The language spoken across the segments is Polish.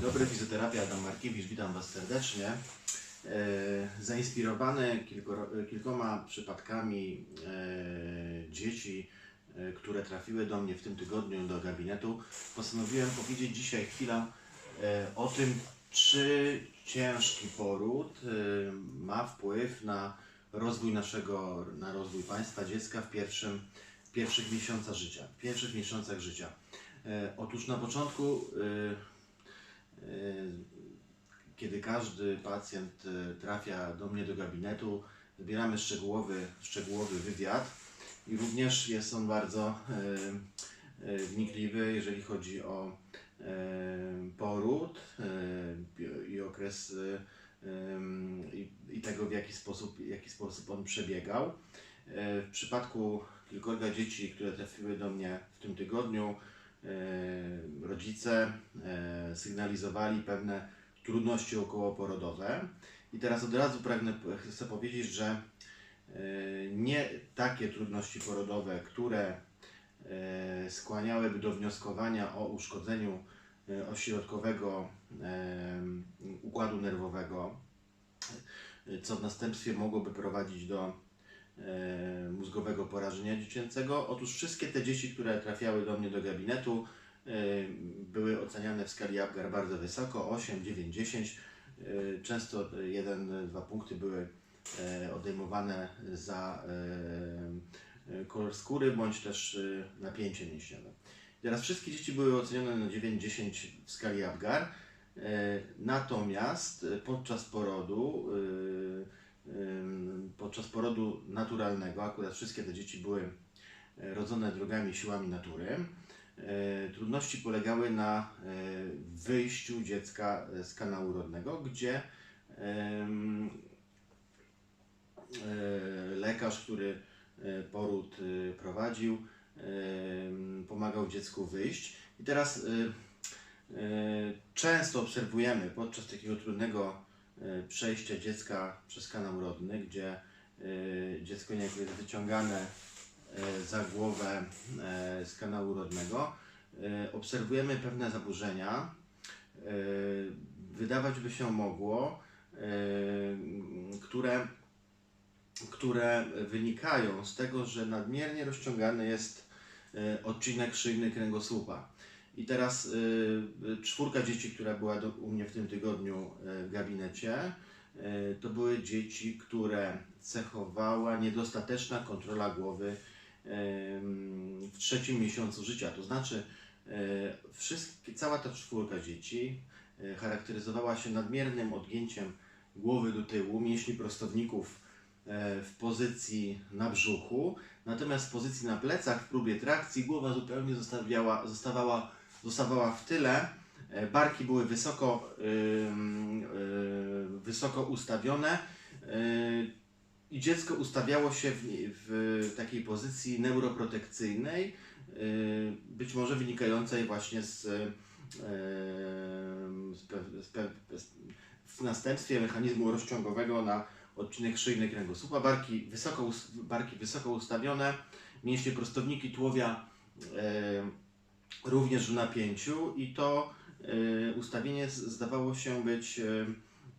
Dobry, fizjoterapia Adam Markiewicz, witam Was serdecznie. E, Zainspirowany kilkoma przypadkami e, dzieci, e, które trafiły do mnie w tym tygodniu do gabinetu, postanowiłem powiedzieć dzisiaj chwilę o tym, czy ciężki poród ma wpływ na rozwój naszego, na rozwój państwa, dziecka w pierwszym, pierwszych miesiącach życia. Pierwszych miesiącach życia. E, Otóż na początku e, E, kiedy każdy pacjent e, trafia do mnie do gabinetu, zbieramy szczegółowy, szczegółowy wywiad i również jest on bardzo e, e, wnikliwy, jeżeli chodzi o e, poród e, i okres e, i, i tego, w jaki sposób, w jaki sposób on przebiegał. E, W przypadku kilkorga dzieci, które trafiły do mnie w tym tygodniu, e, rodzice e, sygnalizowali pewne trudności okołoporodowe. I teraz od razu pragnę chcę powiedzieć, że e, nie takie trudności porodowe, które skłaniałyby do wnioskowania o uszkodzeniu ośrodkowego układu nerwowego, co w następstwie mogłoby prowadzić do mózgowego porażenia dziecięcego. Otóż wszystkie te dzieci, które trafiały do mnie do gabinetu, e, były oceniane w skali Apgar bardzo wysoko 8, 9, 10. E, Często 1, 2 punkty były e, odejmowane za e, e, kolor skóry bądź też e, napięcie mięśniowe. Teraz wszystkie dzieci były ocenione na 9-10 w skali Apgar. E, Natomiast e, podczas porodu, e, podczas porodu naturalnego, akurat wszystkie te dzieci były e, rodzone drogami siłami natury, e, trudności polegały na e, wyjściu dziecka z kanału rodnego, gdzie lekarz, który poród prowadził, pomagał dziecku wyjść. I teraz często obserwujemy podczas takiego trudnego przejścia dziecka przez kanał rodny, gdzie e, dziecko niejako jest wyciągane e, za głowę e, z kanału rodnego, e, obserwujemy pewne zaburzenia. e, Wydawać by się mogło, e, które, które wynikają z tego, że nadmiernie rozciągany jest e, odcinek szyjny kręgosłupa. I teraz y, czwórka dzieci, która była do, u mnie w tym tygodniu y, w gabinecie, y, to były dzieci, które cechowała niedostateczna kontrola głowy ym, w trzecim miesiącu życia. To znaczy, y, wszystkie, cała ta czwórka dzieci y, charakteryzowała się nadmiernym odgięciem głowy do tyłu, mięśni prostowników y, w pozycji na brzuchu, natomiast w pozycji na plecach w próbie trakcji głowa zupełnie zostawiała, zostawała, zostawała w tyle. E, Barki były wysoko, y, wysoko ustawione y, i dziecko ustawiało się w, w takiej pozycji neuroprotekcyjnej, być może wynikającej właśnie z, z, pew, z, pew, z następstwie mechanizmu rozciągowego na odcinek szyjny kręgosłupa. Barki wysoko, barki wysoko ustawione, mięśnie prostowniki tułowia e, również w napięciu i to e, ustawienie zdawało się być e,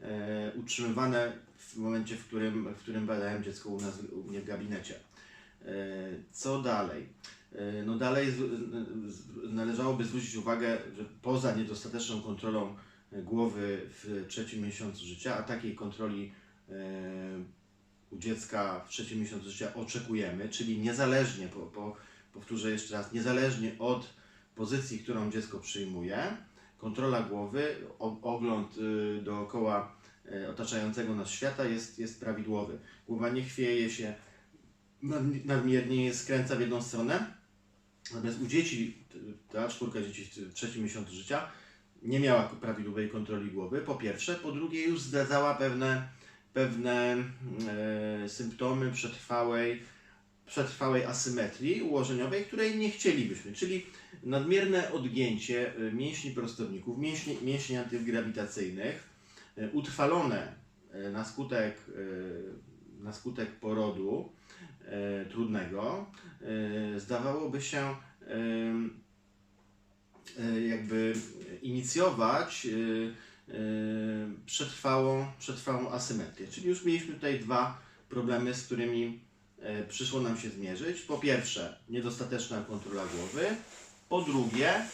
e, utrzymywane w momencie, w którym, w którym badałem dziecko u nas u mnie w gabinecie. Co dalej? No dalej należałoby zwrócić uwagę, że poza niedostateczną kontrolą głowy w trzecim miesiącu życia, a takiej kontroli u dziecka w trzecim miesiącu życia oczekujemy, czyli niezależnie, po, po, powtórzę jeszcze raz, niezależnie od pozycji, którą dziecko przyjmuje, kontrola głowy, ogląd y, dookoła y, otaczającego nas świata jest, jest prawidłowy. Głowa nie chwieje się, nad- nadmiernie nie skręca w jedną stronę. Natomiast u dzieci, ta czwórka dzieci w trzecim miesiącu życia nie miała prawidłowej kontroli głowy, po pierwsze. Po drugie już zdradzała pewne, pewne e, symptomy przetrwałej, przetrwałej asymetrii ułożeniowej, której nie chcielibyśmy. Czyli nadmierne odgięcie e, mięśni prostowników, mięśni, mięśni antygrawitacyjnych, e, utrwalone e, na skutek, na skutek porodu trudnego, zdawałoby się jakby inicjować przetrwałą, przetrwałą asymetrię. Czyli już mieliśmy tutaj dwa problemy, z którymi przyszło nam się zmierzyć. Po pierwsze, niedostateczna kontrola głowy. Po drugie, e,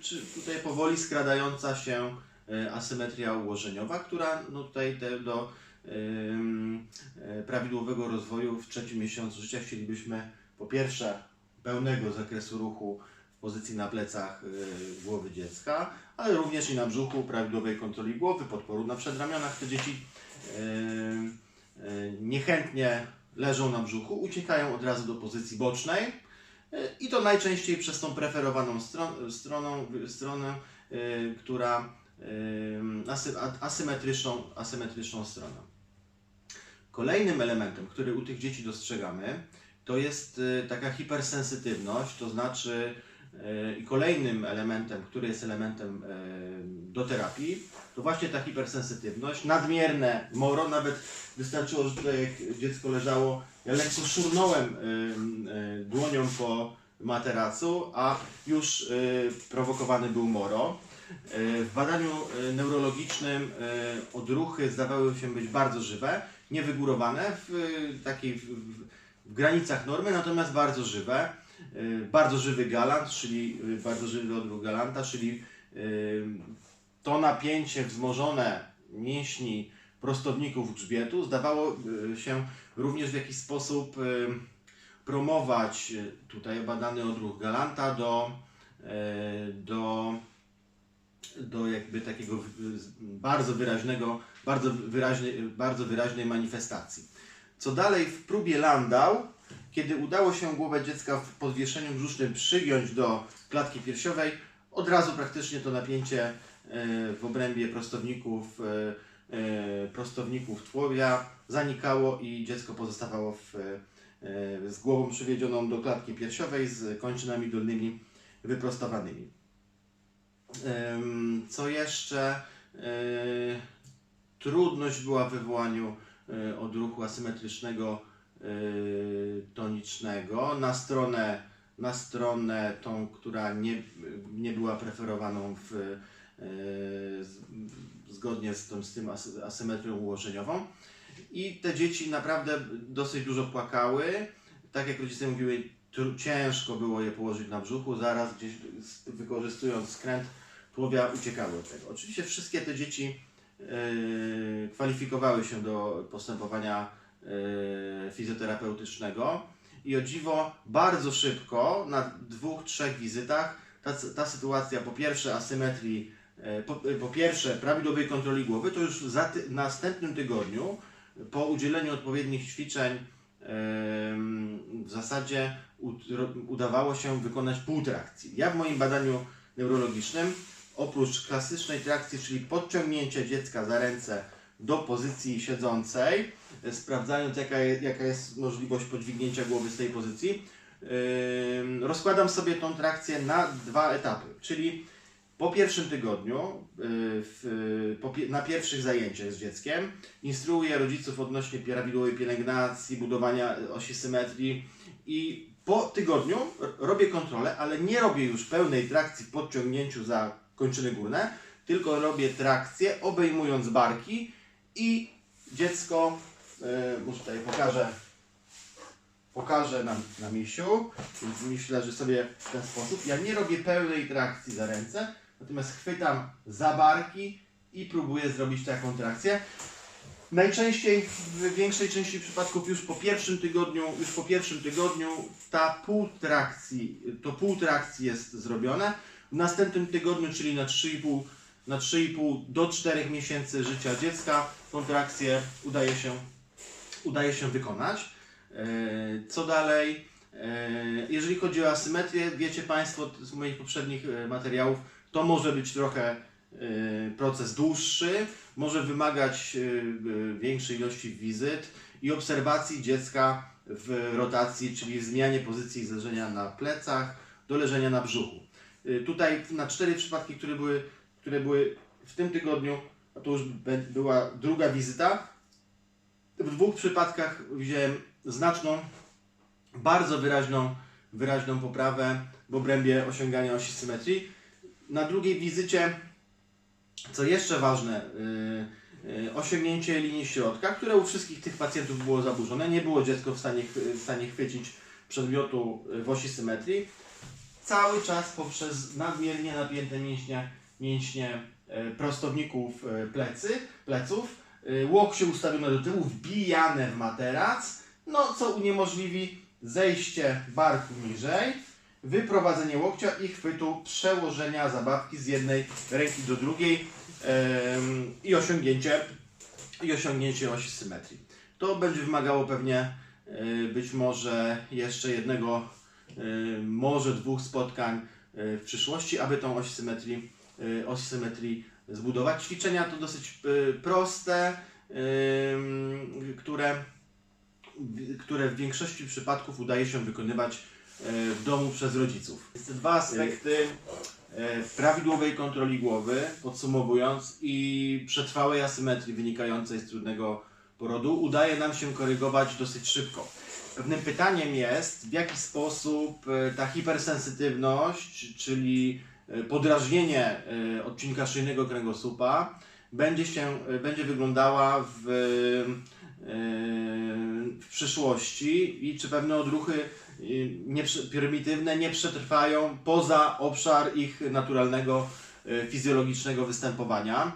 czy tutaj powoli skradająca się e, asymetria ułożeniowa, która no tutaj do e, prawidłowego rozwoju w trzecim miesiącu życia chcielibyśmy po pierwsze pełnego zakresu ruchu w pozycji na plecach e, głowy dziecka, ale również i na brzuchu, prawidłowej kontroli głowy, podporu na przedramionach. Te dzieci e, e, niechętnie leżą na brzuchu, uciekają od razu do pozycji bocznej e, i to najczęściej przez tą preferowaną stron, stroną, stronę, e, która asy, asymetryczną, asymetryczną stroną. Kolejnym elementem, który u tych dzieci dostrzegamy, to jest taka hipersensytywność, to znaczy i kolejnym elementem, który jest elementem e, do terapii, to właśnie ta hipersensytywność, nadmierne moro, nawet wystarczyło, że tutaj jak dziecko leżało, ja lekko szurnąłem e, e, dłonią po materacu, a już e, prowokowany był moro. E, W badaniu e, neurologicznym e, odruchy zdawały się być bardzo żywe, niewygórowane w e, takiej w, w granicach normy, natomiast bardzo żywe. E, Bardzo żywy galant, czyli e, bardzo żywy odruch galanta, czyli e, to napięcie wzmożone mięśni prostowników grzbietu zdawało się również w jakiś sposób promować tutaj badany odruch galanta do, do do jakby takiego bardzo wyraźnego, bardzo wyraźnej, bardzo wyraźnej manifestacji. Co dalej w próbie Landau, kiedy udało się głowę dziecka w podwieszeniu brzusznym przygiąć do klatki piersiowej, od razu praktycznie to napięcie e, w obrębie prostowników, e, e, prostowników tłowia zanikało i dziecko pozostawało w, z głową przywiedzioną do klatki piersiowej z kończynami dolnymi wyprostowanymi. Co jeszcze? Trudność była w wywołaniu odruchu asymetrycznego tonicznego na stronę, na stronę tą, która nie, nie była preferowaną w, z- zgodnie z tym, z tym asy- asymetrią ułożeniową. I te dzieci naprawdę dosyć dużo płakały. Tak jak rodzice mówiły, ciężko było je położyć na brzuchu, zaraz gdzieś wykorzystując skręt tułowia uciekały od tego. Oczywiście wszystkie te dzieci e, kwalifikowały się do postępowania fizjoterapeutycznego i o dziwo bardzo szybko, na dwóch, trzech wizytach, ta, ta sytuacja po pierwsze asymetrii, e, po, po pierwsze prawidłowej kontroli głowy, to już za ty, następnym tygodniu po udzieleniu odpowiednich ćwiczeń w zasadzie udawało się wykonać pół trakcji. Ja w moim badaniu neurologicznym oprócz klasycznej trakcji, czyli podciągnięcia dziecka za ręce do pozycji siedzącej, e, sprawdzając jaka, jaka jest możliwość podźwignięcia głowy z tej pozycji, rozkładam sobie tą trakcję na dwa etapy, czyli po pierwszym tygodniu, pie- na pierwszych zajęciach z dzieckiem, instruuję rodziców odnośnie prawidłowej pielęgnacji, budowania osi symetrii i po tygodniu robię kontrolę, ale nie robię już pełnej trakcji podciągnięciu za kończyny górne, tylko robię trakcję obejmując barki i dziecko, y, może tutaj pokażę, pokażę na, na misiu, więc miś leży sobie w ten sposób. Ja nie robię pełnej trakcji za ręce, natomiast chwytam za barki i próbuję zrobić taką trakcję. Najczęściej, w większej części przypadków już po pierwszym tygodniu, już po pierwszym tygodniu ta pół trakcji, to pół trakcji jest zrobione. W następnym tygodniu, czyli na 3,5 na 3,5 do 4 miesięcy życia dziecka, tą trakcję udaje się, udaje się wykonać. E, Co dalej? E, Jeżeli chodzi o asymetrię, wiecie Państwo z moich poprzednich e, materiałów, to może być trochę proces dłuższy, może wymagać większej ilości wizyt i obserwacji dziecka w rotacji, czyli w zmianie pozycji z leżenia na plecach do leżenia na brzuchu. Tutaj na cztery przypadki, które były, które były w tym tygodniu, a to już była druga wizyta, w dwóch przypadkach widziałem znaczną, bardzo wyraźną wyraźną poprawę w obrębie osiągania osi symetrii. Na drugiej wizycie, co jeszcze ważne, yy, yy, osiągnięcie linii środka, które u wszystkich tych pacjentów było zaburzone. Nie było dziecko w stanie, w stanie chwycić przedmiotu w osi symetrii. Cały czas poprzez nadmiernie napięte mięśnie, mięśnie e, prostowników e, plecy, pleców, e, łokcie ustawione do tyłu, wbijane w materac, no co uniemożliwi zejście barku niżej, wyprowadzenie łokcia i chwytu przełożenia zabawki z jednej ręki do drugiej em, i osiągnięcie i osiągnięcie osi symetrii. To będzie wymagało pewnie e, być może jeszcze jednego, e, może dwóch spotkań e, w przyszłości, aby tą oś symetrii, e, oś symetrii zbudować. Ćwiczenia to dosyć e, proste, em, które, które w większości przypadków udaje się wykonywać w domu przez rodziców. Jest dwa aspekty prawidłowej kontroli głowy, podsumowując, i przetrwałej asymetrii wynikającej z trudnego porodu udaje nam się korygować dosyć szybko. Pewnym pytaniem jest, w jaki sposób ta hipersensytywność, czyli podrażnienie e, odcinka szyjnego kręgosłupa będzie, się, e, będzie wyglądała w, e, w przyszłości i czy pewne odruchy e, nie, prymitywne nie przetrwają poza obszar ich naturalnego, e, fizjologicznego występowania.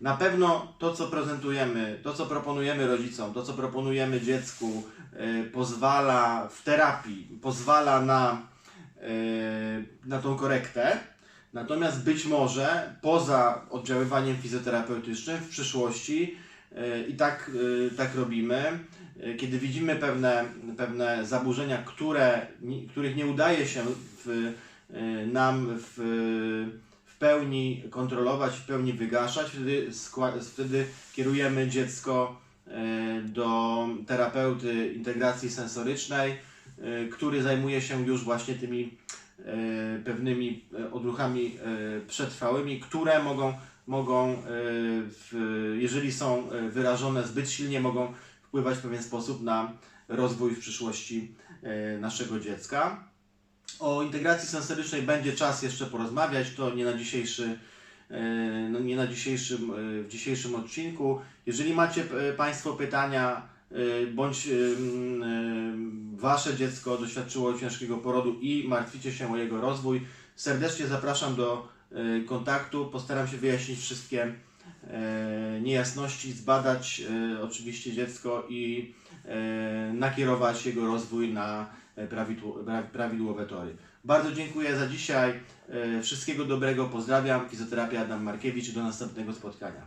Na pewno to, co prezentujemy, to, co proponujemy rodzicom, to, co proponujemy dziecku, e, pozwala w terapii, pozwala na, e, na tą korektę. Natomiast być może poza oddziaływaniem fizjoterapeutycznym w przyszłości e, i tak, e, tak robimy, e, kiedy widzimy pewne, pewne zaburzenia, które, których nie udaje się w, nam w, w pełni kontrolować, w pełni wygaszać, wtedy, wtedy kierujemy dziecko do terapeuty integracji sensorycznej, który zajmuje się już właśnie tymi pewnymi e, odruchami e, przetrwałymi, które mogą, mogą e, jeżeli są e, wyrażone zbyt silnie, mogą wpływać w pewien sposób na rozwój w przyszłości e, naszego dziecka. O integracji sensorycznej będzie czas jeszcze porozmawiać, to nie na dzisiejszy, e, no nie na dzisiejszym, e, w dzisiejszym odcinku. Jeżeli macie e, Państwo pytania, e, bądź e, m, e, Wasze dziecko doświadczyło ciężkiego porodu i martwicie się o jego rozwój, serdecznie zapraszam do kontaktu. Postaram się wyjaśnić wszystkie niejasności, zbadać oczywiście dziecko i nakierować jego rozwój na prawidło- pra- prawidłowe tory. Bardzo dziękuję za dzisiaj. Wszystkiego dobrego, pozdrawiam. Fizjoterapia Adam Markiewicz do następnego spotkania.